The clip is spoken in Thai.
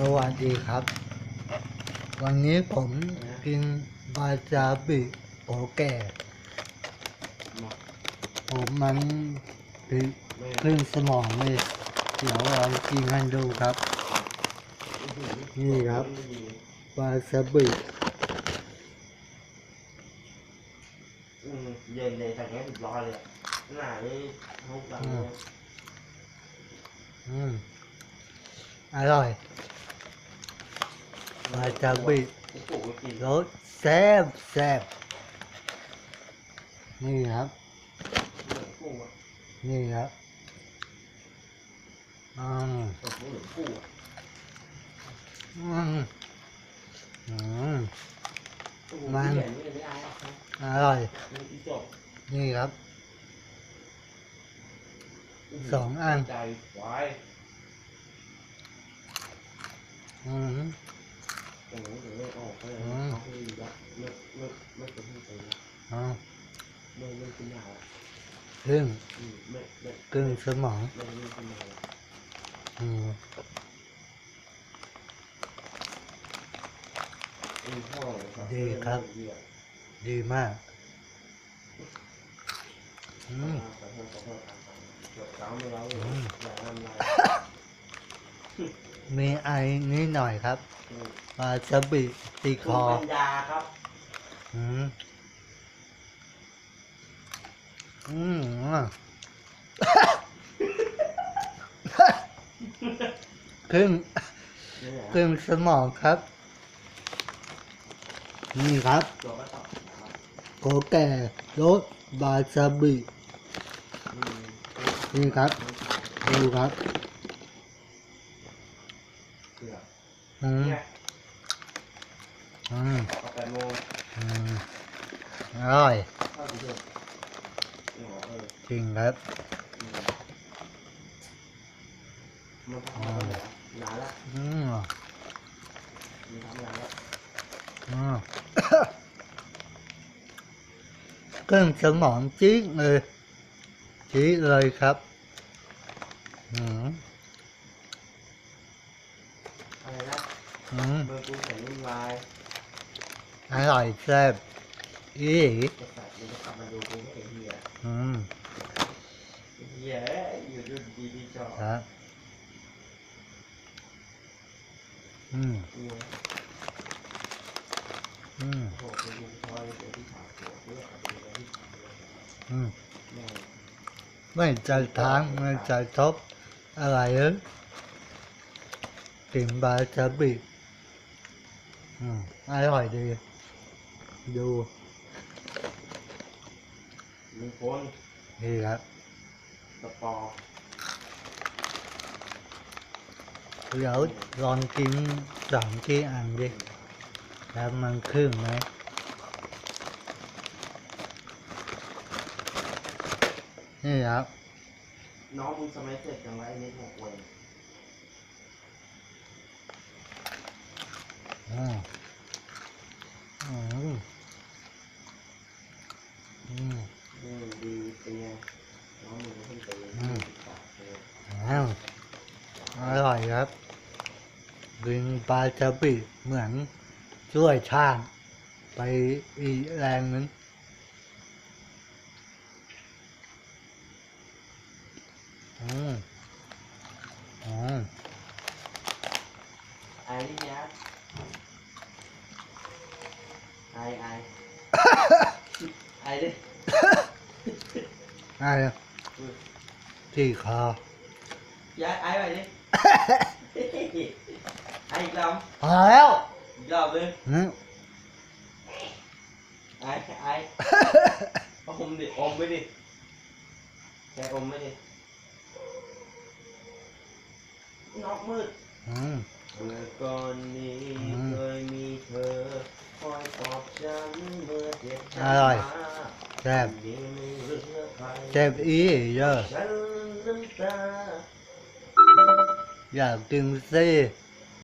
สวัสดีครับ วันนี้ผมกินบาจาบิโอแก่ผมมันติดขึ้นสมองเลยเดี๋ยวเรากินกันดูครับ นี่ครับวาซาบิอืมเย็นเลยแต่งนี้สิบร้อยเลยอะหนานี่ทุกหลังเลยอืมอร่อย มาจากบีรถแซ่บแซ่บนี่ครับ นี่ครับอืมอืมอืมมันอร่อยนี่ครับสองอันอืม อ้โหเดี๋ยวไม่ออกเลยอืมเขาคือยักษ์ไม่ไม่ไม่เป็นที่ไปนะเอาไม่ไม่กินยาอะครึ่งอืมไม่ไม่ครึ่งสมองไม่ไม่กินยาอะอืมอืมพ่อเลยครับดีครับเหี้ยดีมากอืมขอโทษขอโทษครับเกือบเช้าไม่แล้วเลยอื มอย่าทำลายมีไอนิดหน่อยครับอืมวาซาบิตีคคุณอปัญญาครับ อืม อืมครึ่งนี่แหละครึ่งสมองครับ นี่ครับตัวก็ตอบครับโกแก่รสบาซาบิอืมนี่ครับ ดูครับ เกือบ อืมอืมแปดโมงอืมอร่อย ข้าถึงเดือนอ๋อเออจริงครับ อืมมันทำมาแล้นานละอืมมันทำนานละอืม เครื่องสมองจี๊ดเลยจี๊ดเลยครับ อืม อะไรนะ อืมเบอร์กูแข็งวุ่นวายอร่อยแซ่บอีจะสัตว์มันจะกลับมาดูกูไม่เห็นเหี้ยอืมเหี้ยอยู่ดูดีดีจอครับอืมเนี่ยอืมโอ้โหเป็นลุงพลอยเป็นที่ถามหัวเพื่อเอาไปไว้ที่ถามเลยอืมแม่งไม่ใจทางไม่ใจทบอะไรเอ้ยกินบาซาบิ อืมอร่อยดี ดูลุงพลนี่ครับสปอร์เดี๋ยวลองกินสองที่อันดิแล้วมันครึ่งไหมนี่ครับ น้องมึงสมัยเสร็จจังไรไอ้เน็ตหกเว้ย อืมอืมอืมอืมดีเป็นไงน้องมึงเพิ่งไปอืมปากเลยอ้าวอร่อยครับกินปลาจะปิเหมือนช่วยชาติไปอีกแรงนึงอืมอืมไอ้นี่ยัด ไอ้ไอ้ไอ้ดิอะไรที่คอย้ายไอ้ไปดิไอ้อีกรอบพอแล้วอีกรอบเลยอืมไอ้ไอ้เอาอมดิอมไปดิแกอมไปดินอกมืดอืม เมื่อก่อนนี้อืมเคยมีเธอคอยปลอบฉันเมื่อเจ็บอร่อยช้ำมาแซ่บวันนี้ไม่เหลือใครแซ่บอีเยอะฉันน้ำตาอยากกินซี่อ